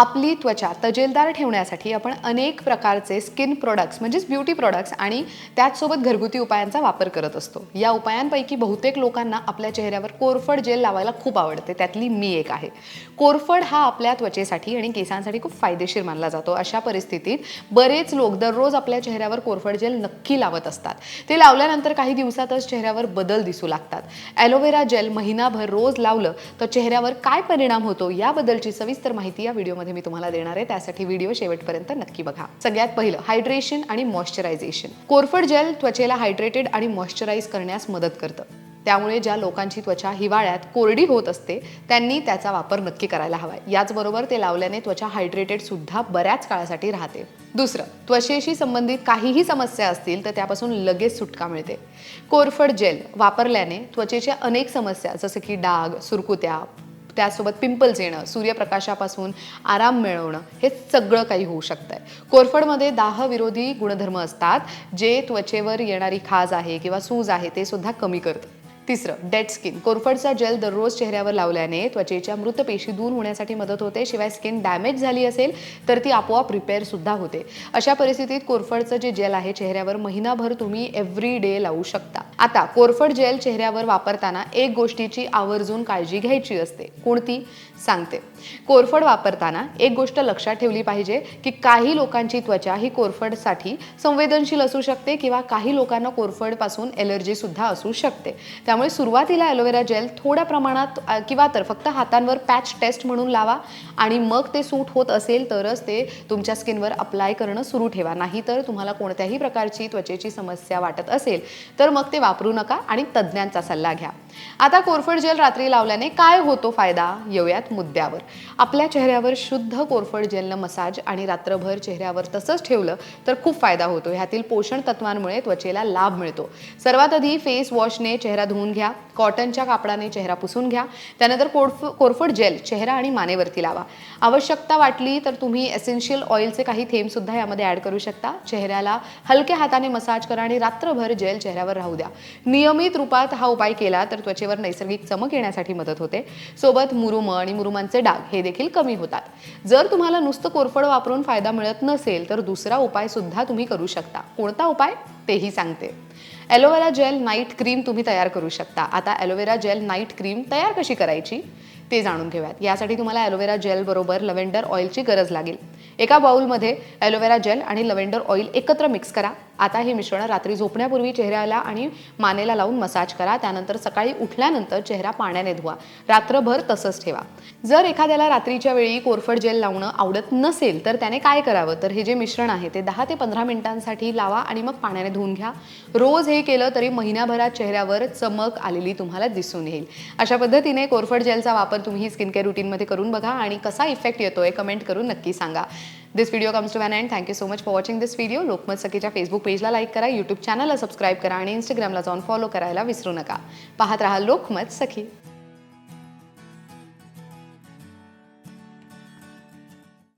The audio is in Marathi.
आपली त्वचा तजेलदार ठेवण्यासाठी आपण अनेक प्रकारचे स्किन प्रोडक्ट्स म्हणजेच ब्युटी प्रोडक्ट्स आणि त्याचसोबत घरगुती उपायांचा वापर करत असतो. या उपायांपैकी बहुतेक लोकांना आपल्या चेहऱ्यावर कोरफड जेल लावायला खूप आवडते. त्यातली मी एक आहे. कोरफड हा आपल्या त्वचेसाठी आणि केसांसाठी खूप फायदेशीर मानला जातो. अशा परिस्थितीत बरेच लोक दररोज आपल्या चेहऱ्यावर कोरफड जेल नक्की लावत असतात. ते लावल्यानंतर काही दिवसातच चेहऱ्यावर बदल दिसू लागतात. ॲलोवेरा जेल महिनाभर रोज लावलं तर चेहऱ्यावर काय परिणाम होतो याबद्दलची सविस्तर माहिती या व्हिडिओमध्ये मी तुम्हाला देणार आहे. त्यासाठी व्हिडिओ शेवटपर्यंत नक्की बघा. सगळ्यात पहिलं हायड्रेशन आणि मॉइश्चरायझेशन कोरफड जेल त्वचेला हायड्रेटेड आणि मॉइश्चराईज करण्यास मदत करतं. त्यामुळे ज्या लोकांची त्वचा हिवाळ्यात कोरडी होत असते त्यांनी त्याचा वापर नक्की करायला हवा याचबरोबर ते लावल्याने त्वचा हायड्रेटेड सुद्धा बऱ्याच काळासाठी राहते. दुसरं त्वचेशी संबंधित काहीही समस्या असतील तर त्यापासून लगेच सुटका मिळते. कोरफड जेल वापरल्याने त्वचेच्या अनेक समस्या जसं की डाग सुरकुत्या त्यासोबत पिंपल्स येणं सूर्यप्रकाशापासून आराम मिळवणं हे सगळं काही होऊ शकतं आहे कोरफडमध्ये दाहविरोधी गुणधर्म असतात जे त्वचेवर येणारी खाज आहे किंवा सूज आहे ते सुद्धा कमी करतं. तिसरं डेड स्किन. कोरफडचा जेल दररोज चेहऱ्यावर लावल्याने त्वचेच्या मृत पेशी दूर होण्यासाठी मदत होते. शिवाय स्किन डॅमेज झाली असेल तर ती आपोआप रिपेअर सुद्धा होते. अशा परिस्थितीत कोरफडचं जे जेल आहे चेहऱ्यावर महिनाभर तुम्ही एव्हरी डे लावू शकता. आता कोरफड जेल चेहऱ्यावर वापरताना एक गोष्टीची आवर्जून काळजी घ्यायची असते. कोणती? सांगते. कोरफड वापरताना एक गोष्ट लक्षात ठेवली पाहिजे की काही लोकांची त्वचा ही कोरफडसाठी संवेदनशील असू शकते किंवा काही लोकांना कोरफडपासून एलर्जीसुद्धा असू शकते. त्यामुळे सुरुवातीला ॲलोवेरा जेल थोड्या प्रमाणात किंवा तर फक्त हातांवर पॅच टेस्ट म्हणून लावा आणि मग ते सूट होत असेल तरच ते तुमच्या स्किनवर अप्लाय करणं सुरू ठेवा. नाहीतर तुम्हाला कोणत्याही प्रकारची त्वचेची समस्या वाटत असेल तर मग ते वापरू नका आणि तज्ज्ञांचा सल्ला घ्या. आता कोरफड जेल रात्री लावल्याने काय होतो फायदा? येऊयात मुद्द्यावर. आपल्या चेहऱ्यावर शुद्ध कोरफड जेलनं मसाज आणि रात्रभर चेहऱ्यावर तसंच ठेवलं तर खूप फायदा होतो. ह्यातील पोषण तत्वांमुळे त्वचेला लाभ मिळतो. सर्वात आधी फेस वॉशने चेहरा धुवून घ्या कॉटनच्या कापडाने चेहरा पुसून घ्या त्यानंतर कोरफ कोरफड जेल चेहरा आणि मानेवरती लावा. आवश्यकता वाटली तर तुम्ही एसेन्शियल ऑइलचे काही थेंब सुद्धा यामध्ये ॲड करू शकता. चेहऱ्याला हलक्या हाताने मसाज करा आणि रात्रभर जेल चेहऱ्यावर राहू द्या. नियमित रूपात हा उपाय केला तर त्वचेवर नैसर्गिक चमक येण्यासाठी मदत होते. सोबत मुरुम आणि मुरुमांचे डाग हे देखील कमी होतात. जर तुम्हाला नुसतं कोरफड वापरून फायदा मिळत नसेल तर दुसरा उपाय सुद्धा तुम्ही करू शकता. कोणता उपाय? तेही सांगते. ॲलोवेरा जेल नाईट क्रीम तुम्ही तयार करू शकता. आता ॲलोवेरा जेल नाईट क्रीम तयार कशी करायची? ते जाणून घेऊयात. यासाठी तुम्हाला ॲलोवेरा जेल बरोबर लव्हेंडर ऑइलची गरज लागेल. एका बाउलमध्ये ॲलोवेरा जेल आणि लव्हेंडर ऑइल एकत्र मिक्स करा. आता हे मिश्रण रात्री झोपण्यापूर्वी चेहऱ्याला आणि मानेला लावून मसाज करा. त्यानंतर सकाळी उठल्यानंतर चेहरा पाण्याने धुवा. रात्रभर तसंच ठेवा. जर एखाद्याला रात्रीच्या वेळी कोरफड जेल लावणं आवडत नसेल तर त्याने काय करावं? तर हे जे मिश्रण आहे ते दहा ते पंधरा मिनिटांसाठी लावा आणि मग पाण्याने धुवून घ्या. रोज हे केलं तरी महिनाभरात चेहऱ्यावर चमक आलेली तुम्हाला दिसून येईल. अशा पद्धतीने कोरफड जेलचा वापर तुम्ही स्किन केअर रुटीनमध्ये करून बघा आणि कसा इफेक्ट येतोय कमेंट करून नक्की सांगा. This video comes to an end and thank you so much for watching this video Lokmat सखीच्या Facebook पेजला लाईक करा यूट्यूब चॅनलला सबस्क्राईब करा आणि इंस्टाग्रामला जाऊन फॉलो करायला विसरू नका. पाहत राहा लोकमत सखी.